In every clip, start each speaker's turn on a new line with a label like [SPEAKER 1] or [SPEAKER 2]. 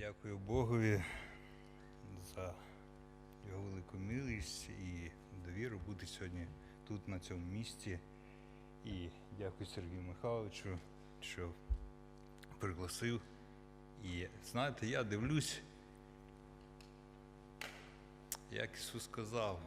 [SPEAKER 1] Дякую Богові за його велику милість і довіру бути сьогодні тут, на цьому місці. І дякую Сергію Михайловичу, що пригласив. І знаєте, я дивлюсь, як Ісус сказав,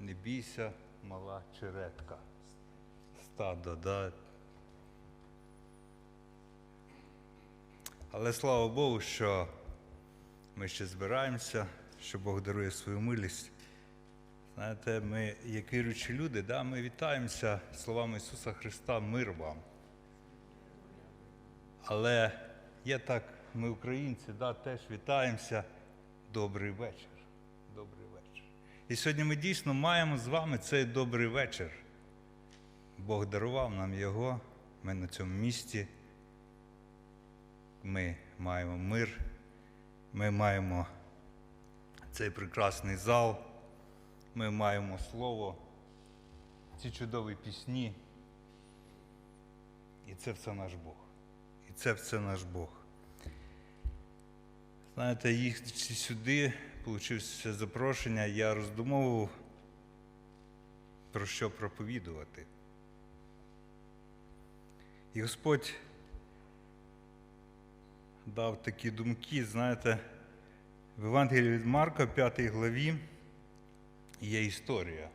[SPEAKER 1] не бійся, мала чередка. Стадо, да. Але слава Богу, що ми ще збираємося, що Бог дарує свою милість. Знаєте, ми, як віруючі люди, да, ми вітаємося словами Ісуса Христа, мир вам. Але є так, ми, українці, да, теж вітаємося. Добрий вечір. Добрий вечір. І сьогодні ми дійсно маємо з вами цей добрий вечір. Бог дарував нам його, ми на цьому місці. Ми маємо мир, ми маємо цей прекрасний зал, ми маємо слово, ці чудові пісні. І це все наш Бог. І це все наш Бог. Знаєте, їхати сюди, получився запрошення, я роздумовував, про що проповідувати. І Господь дав такі думки, знаєте, в Євангелії від Марка, 5 главі, є історія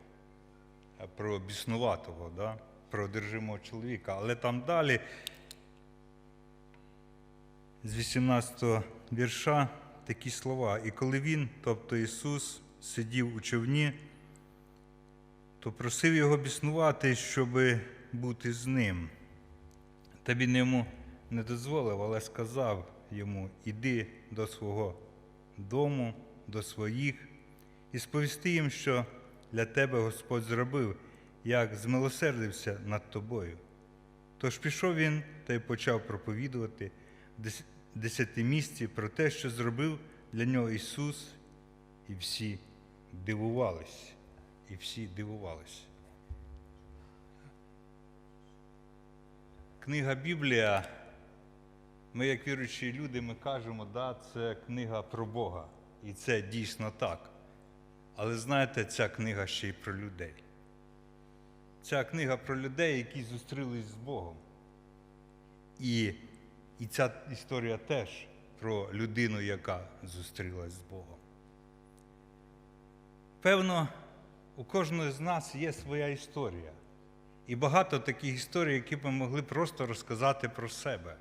[SPEAKER 1] про біснуватого, да? про одержимого чоловіка. Але там далі, з 18 вірша, такі слова. І коли він, тобто Ісус, сидів у човні, то просив його біснувати, щоб бути з ним. Та він йому не дозволив, але сказав йому: Іди до свого дому, до своїх, і сповісти їм, що для тебе Господь зробив, як змилосердився над тобою. Тож пішов він та й почав проповідувати в десятимісті про те, що зробив для нього Ісус, і всі дивувались, і всі дивувались. Книга Біблія, ми, як віруючі люди, ми кажемо, да, це книга про Бога. І це дійсно так. Але знаєте, ця книга ще й про людей. Ця книга про людей, які зустрілись з Богом. І, і ця історія теж про людину, яка зустрілась з Богом. Певно, у кожного з нас є своя історія. І багато таких історій, які б ми могли просто розказати про себе.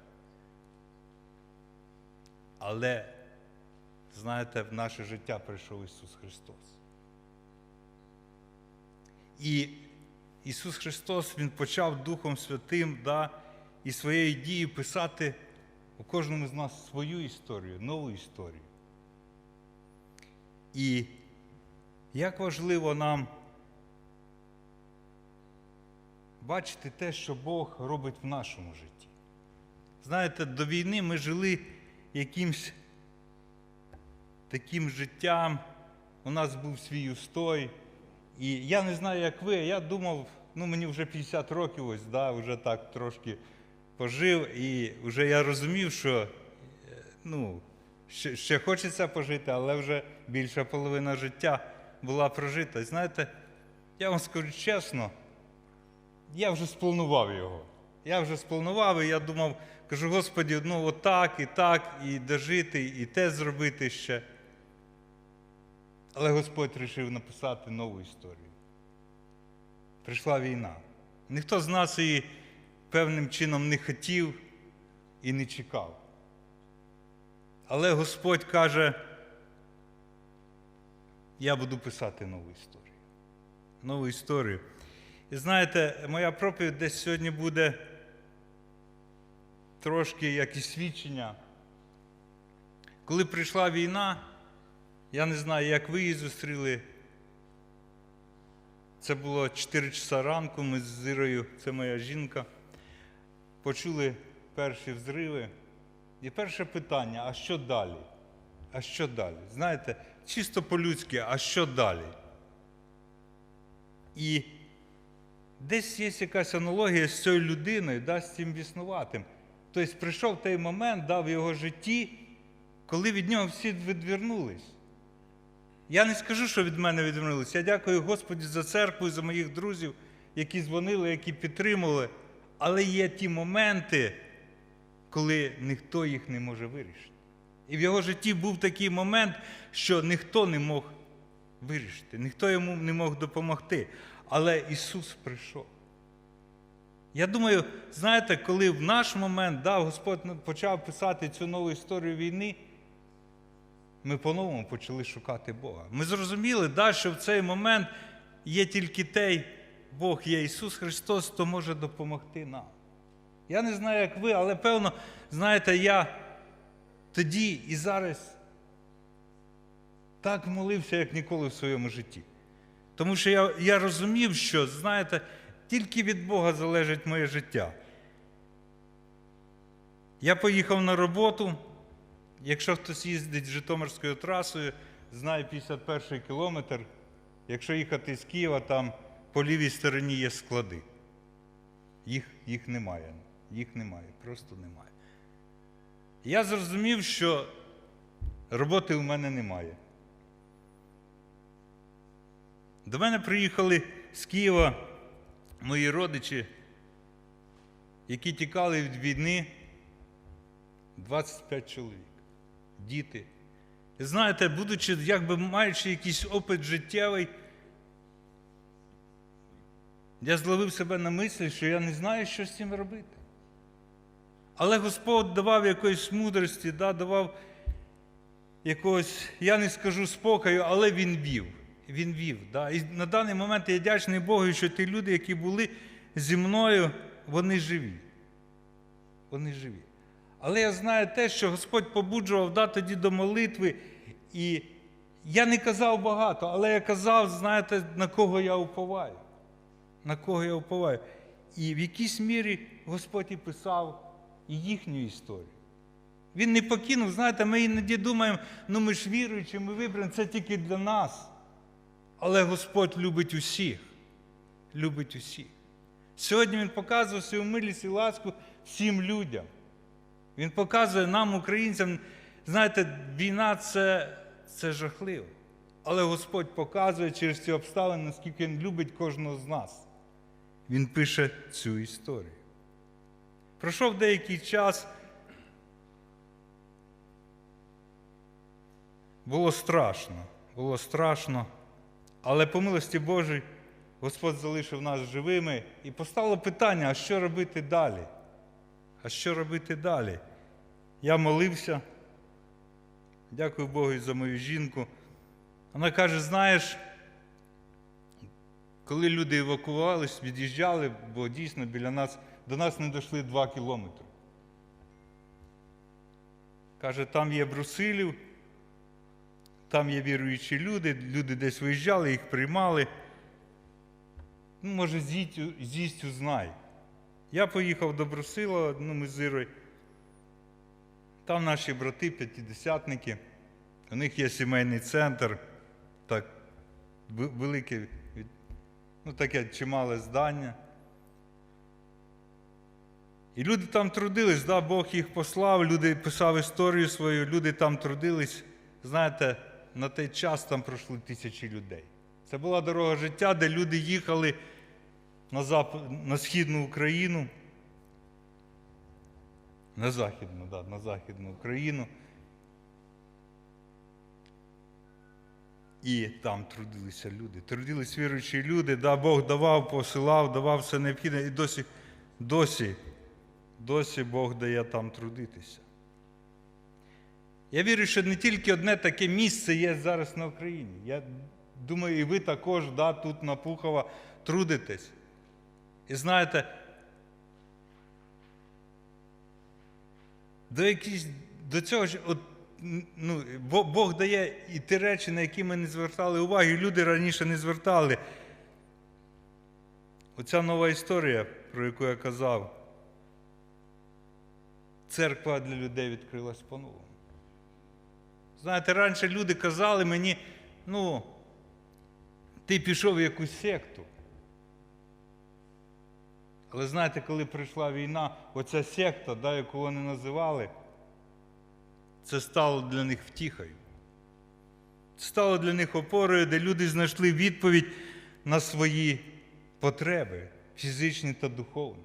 [SPEAKER 1] Але, знаєте, в наше життя прийшов Ісус Христос. І Ісус Христос Він почав Духом Святим да, і своєю дією писати у кожному з нас свою історію, нову історію. І як важливо нам бачити те, що Бог робить в нашому житті. Знаєте, до війни ми жили якимсь таким життям, у нас був свій устой. І я не знаю, як ви, я думав, ну мені вже 50 років, ось, да, вже так трошки пожив, і вже я розумів, що е, ну, ще, ще хочеться пожити, але вже більша половина життя була прожита. Знаєте, я вам скажу чесно, я вже спланував його. Я вже спланував, і я думав, кажу, Господі, ну отак, і так, і дожити, і те зробити ще. Але Господь вирішив написати нову історію. Прийшла війна. Ніхто з нас її певним чином не хотів і не чекав. Але Господь каже, я буду писати нову історію. Нову історію. І знаєте, моя проповідь десь сьогодні буде трошки як і свідчення. Коли прийшла війна, я не знаю, як ви її зустріли. Це було 4 часа ранку, ми з Зирою, це моя жінка, почули перші взриви. І перше питання: а що далі? А що далі? Знаєте, чисто по-людськи, а що далі? І десь є якась аналогія з цією людиною, да, з цим біснуватим. Тобто прийшов той момент, да, в його житті, коли від нього всі відвернулись. Я не скажу, що від мене відвернулись. Я дякую Господі за церкву і за моїх друзів, які дзвонили, які підтримували. Але є ті моменти, коли ніхто їх не може вирішити. І в його житті був такий момент, що ніхто не мог вирішити, ніхто йому не мог допомогти. Але Ісус прийшов. Я думаю, знаєте, коли в наш момент да, Господь почав писати цю нову історію війни, ми по-новому почали шукати Бога. Ми зрозуміли, да, що в цей момент є тільки той Бог, є Ісус Христос, хто може допомогти нам. Я не знаю, як ви, але певно, знаєте, я тоді і зараз так молився, як ніколи в своєму житті. Тому що я, я розумів, що, знаєте, тільки від Бога залежить моє життя. Я поїхав на роботу. Якщо хтось їздить Житомирською трасою, знає 51 кілометр. Якщо їхати з Києва, там по лівій стороні є склади. Їх, їх немає. Їх немає, просто немає. Я зрозумів, що роботи у мене немає. До мене приїхали з Києва мої родичі, які тікали від війни 25 чоловік, діти. І знаєте, будучи, якби маючи якийсь опит життєвий, я зловив себе на мислі, що я не знаю, що з цим робити. Але Господь давав якоїсь мудрості, да, давав якогось, я не скажу спокою, але Він вів. Він вів. Да. І на даний момент я вдячний Богу, що ті люди, які були зі мною, вони живі. Вони живі. Але я знаю те, що Господь побуджував да, тоді до молитви. І я не казав багато, але я казав, знаєте, на кого я уповаю. На кого я уповаю. І в якійсь мірі Господь і писав і їхню історію. Він не покинув, знаєте, ми іноді думаємо, ну ми ж віруючі, ми виберемо це тільки для нас. Але Господь любить усіх. Любить усіх. Сьогодні Він показує свою милість і ласку всім людям. Він показує нам, українцям, знаєте, війна це, це жахливо. Але Господь показує через ці обставини, наскільки Він любить кожного з нас. Він пише цю історію. Пройшов деякий час. Було страшно, було страшно. Але по милості Божій Господь залишив нас живими і поставило питання, а що робити далі? А що робити далі? Я молився, дякую Богу за мою жінку. Вона каже: знаєш, коли люди евакувались, від'їжджали, бо дійсно біля нас, до нас не дійшли два кілометри. Каже, там є Брусилів, там є віруючі люди, люди десь виїжджали, їх приймали. Ну, може, з'їсть узнай. Я поїхав до Брусила, ну, ми з Ірою. Там наші брати, п'ятидесятники, у них є сімейний центр, так, велике, ну, таке чимале здання. І люди там трудились, да, Бог їх послав, люди писав історію свою, люди там трудились. Знаєте, на той час там пройшли тисячі людей. Це була дорога життя, де люди їхали на зап... на Східну Україну, на Західну, да, на Західну Україну. І там трудилися люди. Трудились віруючі люди, да, Бог давав, посилав, давав все необхідне. І досі, досі, досі Бог дає там трудитися. Я вірю, що не тільки одне таке місце є зараз на Україні. Я думаю, і ви також да, тут на Пухова трудитесь. І знаєте, до якісь, до цього ж, от, ну, Бог дає і ті речі, на які ми не звертали уваги, люди раніше не звертали. Оця нова історія, про яку я казав, церква для людей відкрилась по-новому. Знаєте, раніше люди казали мені, ну, ти пішов в якусь секту. Але знаєте, коли прийшла війна, оця секта, да, яку вони називали, це стало для них втіхою. Це стало для них опорою, де люди знайшли відповідь на свої потреби, фізичні та духовні.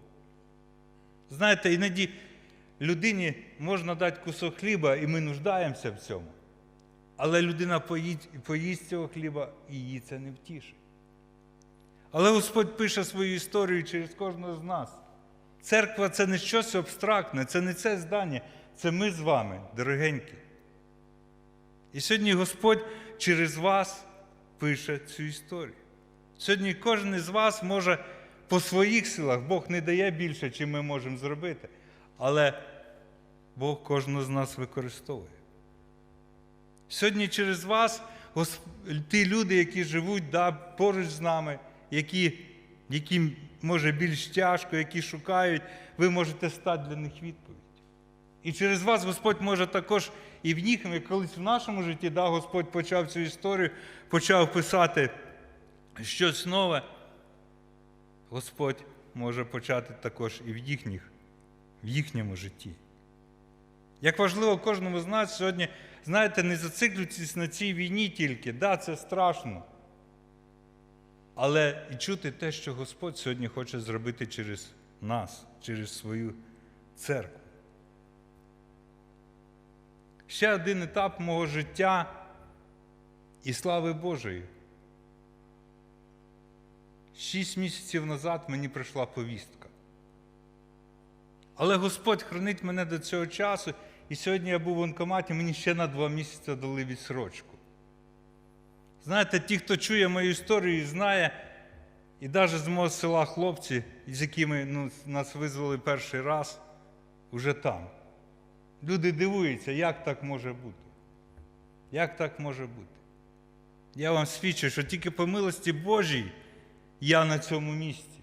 [SPEAKER 1] Знаєте, іноді людині можна дати кусок хліба, і ми нуждаємося в цьому. Але людина поїсть, поїсть цього хліба і її це не втішить. Але Господь пише свою історію через кожного з нас. Церква це не щось абстрактне, це не це здання, це ми з вами, дорогенькі. І сьогодні Господь через вас пише цю історію. Сьогодні кожен із вас може по своїх силах, Бог не дає більше, чим ми можемо зробити. Але Бог кожного з нас використовує. Сьогодні через вас ті люди, які живуть да, поруч з нами, які, яким може більш тяжко, які шукають, ви можете стати для них відповідь. І через вас Господь може також і в них, як колись в нашому житті, да, Господь почав цю історію, почав писати щось нове. Господь може почати також і в їхніх, в їхньому житті. Як важливо кожному з нас сьогодні, знаєте, не зациклюйтесь на цій війні тільки. Да, це страшно. Але і чути те, що Господь сьогодні хоче зробити через нас, через свою церкву. Ще один етап мого життя і слави Божої. Шість місяців назад мені прийшла повістка. Але Господь хранить мене до цього часу, і сьогодні я був в воєнкоматі, мені ще на два місяці дали відсрочку. Знаєте, ті, хто чує мою історію і знає, і навіть з мого села хлопці, з якими ну, нас визвали перший раз, вже там. Люди дивуються, як так може бути. Як так може бути? Я вам свідчу, що тільки по милості Божій я на цьому місці.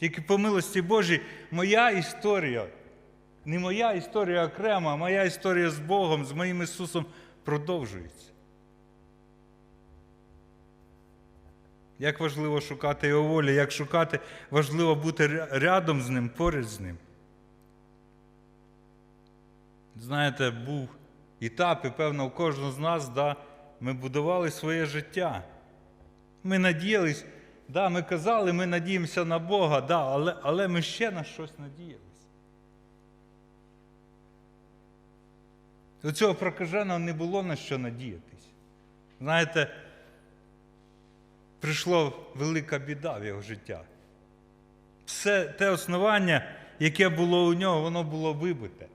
[SPEAKER 1] Тільки по милості Божій моя історія, не моя історія окрема, а моя історія з Богом, з моїм Ісусом продовжується. Як важливо шукати Його волі, як шукати, важливо бути рядом з Ним, поряд з Ним. Знаєте, був етап, і певно, у кожного з нас, да, ми будували своє життя. Ми надіялись, да, ми казали, ми надіємося на Бога, да, але, але ми ще на щось надіялись. У цього прокаженого не було на що надіятись. Знаєте, прийшла велика біда в його життя. Все те основання, яке було у нього, воно було вибите.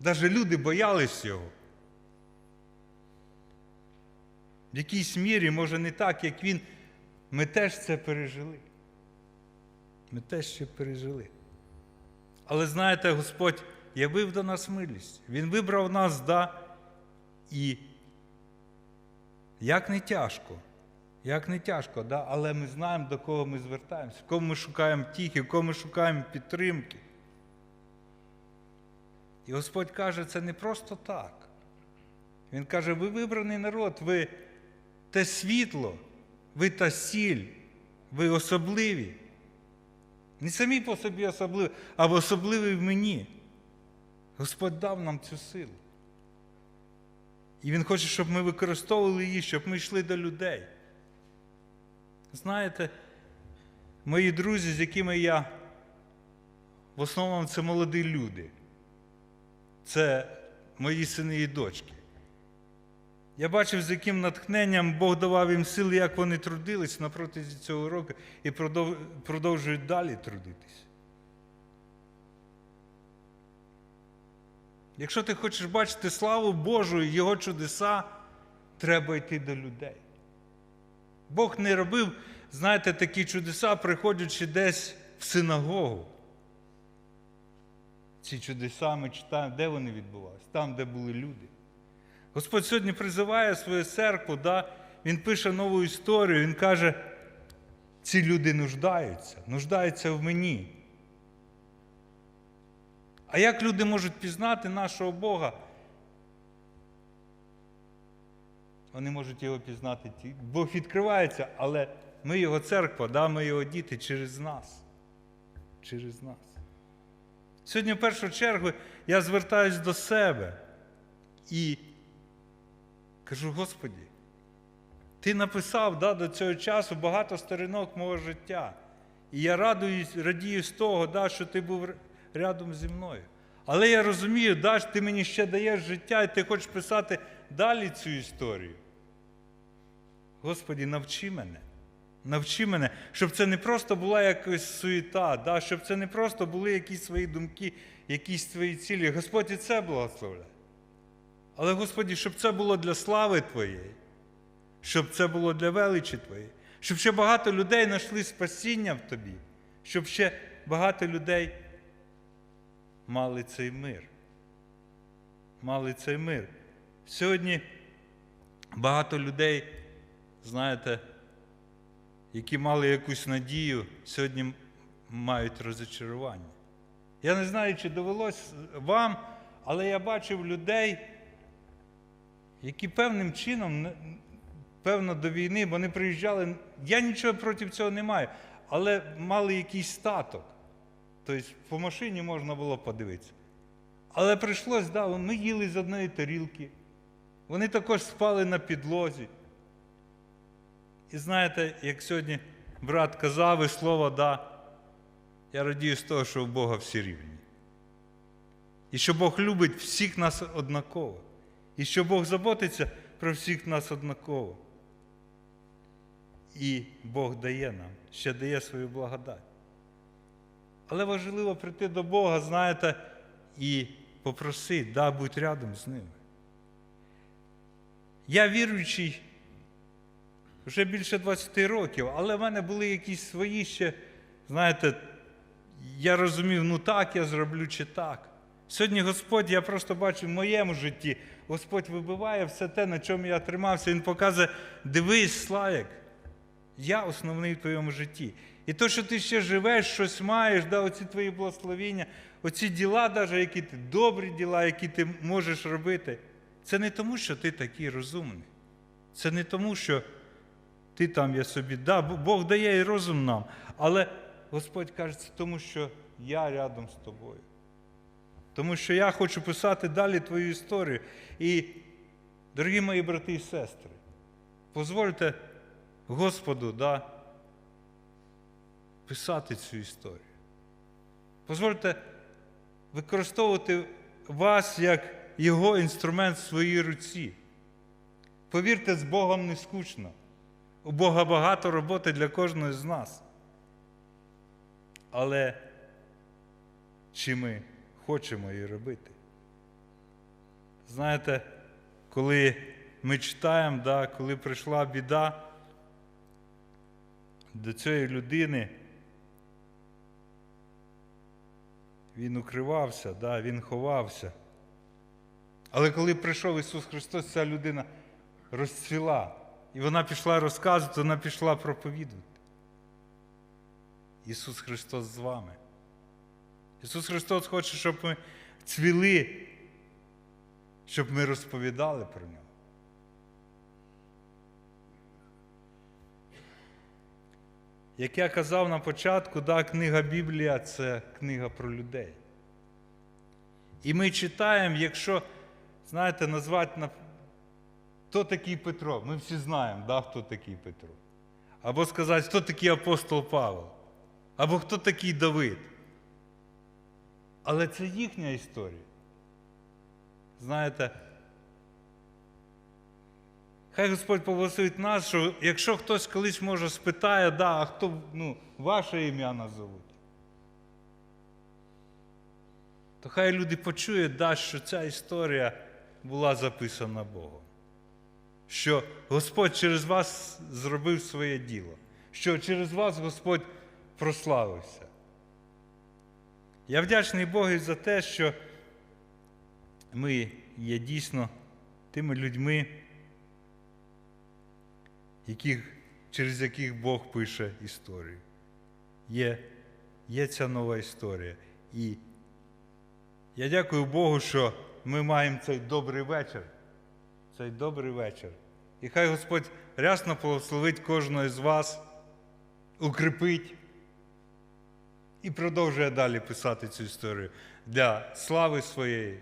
[SPEAKER 1] Навіть люди боялись його. В якійсь мірі, може, не так, як він, ми теж це пережили. Ми теж це пережили. Але знаєте, Господь явив до нас милість. Він вибрав нас, да, і як не тяжко, як не тяжко, да, але ми знаємо, до кого ми звертаємося, в кого ми шукаємо тіхи, в кого ми шукаємо підтримки. І Господь каже, це не просто так. Він каже, ви вибраний народ, ви те світло, ви та сіль, ви особливі. Не самі по собі особливі, а особливі в мені. Господь дав нам цю силу. І Він хоче, щоб ми використовували її, щоб ми йшли до людей. Знаєте, мої друзі, з якими я в основному це молоді люди. Це мої сини і дочки. Я бачив, з яким натхненням Бог давав їм сили, як вони трудились на протязі цього року і продовжують далі трудитись. Якщо ти хочеш бачити славу Божу і Його чудеса, треба йти до людей. Бог не робив, знаєте, такі чудеса, приходячи десь в синагогу. Ці чудеса ми читаємо, де вони відбувалися? Там, де були люди. Господь сьогодні призиває свою церкву, да? Він пише нову історію, Він каже, ці люди нуждаються, нуждаються в мені. А як люди можуть пізнати нашого Бога? Вони можуть його пізнати. Бог відкривається, але ми його церква, да, ми його діти через нас. Через нас. Сьогодні, в першу чергу, я звертаюсь до себе. І кажу, Господі, ти написав да, до цього часу багато сторінок мого життя. І я радуюсь, радію з того, да, що ти був рядом зі мною. Але я розумію, да, що ти мені ще даєш життя, і ти хочеш писати далі цю історію. Господі, навчи мене. Навчи мене, щоб це не просто була якась суєта, да, щоб це не просто були якісь свої думки, якісь твої цілі. Господь і це благословляє. Але, Господі, щоб це було для слави Твоєї, щоб це було для величі Твоєї, щоб ще багато людей знайшли спасіння в Тобі, щоб ще багато людей мали цей мир. Мали цей мир. Сьогодні багато людей, знаєте, які мали якусь надію, сьогодні мають розочарування. Я не знаю, чи довелось вам, але я бачив людей, які певним чином, певно, до війни, вони приїжджали. Я нічого проти цього не маю, але мали якийсь статок. Тобто по машині можна було подивитися. Але прийшлось, да, ми їли з одної тарілки. Вони також спали на підлозі. І знаєте, як сьогодні брат казав, і слово да, я радію з того, що у Бога всі рівні. І що Бог любить всіх нас однаково. І що Бог заботиться про всіх нас однаково. І Бог дає нам, ще дає свою благодать. Але важливо прийти до Бога, знаєте, і попросити, да, будь рядом з ними. Я віруючий вже більше 20 років, але в мене були якісь свої ще, знаєте, я розумів, ну так я зроблю чи так. Сьогодні Господь, я просто бачу в моєму житті, Господь вибиває все те, на чому я тримався. Він показує, дивись, Славік, я основний в твоєму житті. І то, що ти ще живеш, щось маєш, да, оці твої благословіння, оці діла, даже, які ти добрі діла, які ти можеш робити, це не тому, що ти такий розумний. Це не тому, що ти там я собі. Да, Бог дає і розум нам. Але Господь каже, це тому, що я рядом з тобою. Тому що я хочу писати далі твою історію. І, дорогі мої брати і сестри, дозвольте Господу да, писати цю історію. Дозвольте використовувати вас як його інструмент в своїй руці. Повірте, з Богом не скучно. У Бога багато роботи для кожного з нас. Але чи ми хочемо її робити? Знаєте, коли ми читаємо, да, коли прийшла біда до цієї людини, він укривався, да, він ховався. Але коли прийшов Ісус Христос, ця людина розцвіла. І вона пішла розказувати, вона пішла проповідувати. Ісус Христос з вами. Ісус Христос хоче, щоб ми цвіли, щоб ми розповідали про нього. Як я казав на початку, да, книга Біблія це книга про людей. І ми читаємо, якщо, знаєте, назвати на хто такий Петро? Ми всі знаємо, да, хто такий Петро. Або сказати, хто такий апостол Павел, або хто такий Давид. Але це їхня історія. Знаєте, хай Господь поблагословить нас, що якщо хтось колись може спитає, да, а хто ну, ваше ім'я назовуть, то хай люди почують, да, що ця історія була записана Богом. Що Господь через вас зробив своє діло, що через вас Господь прославився. Я вдячний Богу за те, що ми є дійсно тими людьми, яких, через яких Бог пише історію. Є, є ця нова історія. І я дякую Богу, що ми маємо цей добрий вечір цей добрий вечір. І хай Господь рясно благословить кожного з вас, укріпить і продовжує далі писати цю історію для слави своєї,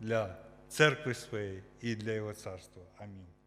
[SPEAKER 1] для церкви своєї і для Його царства. Амінь.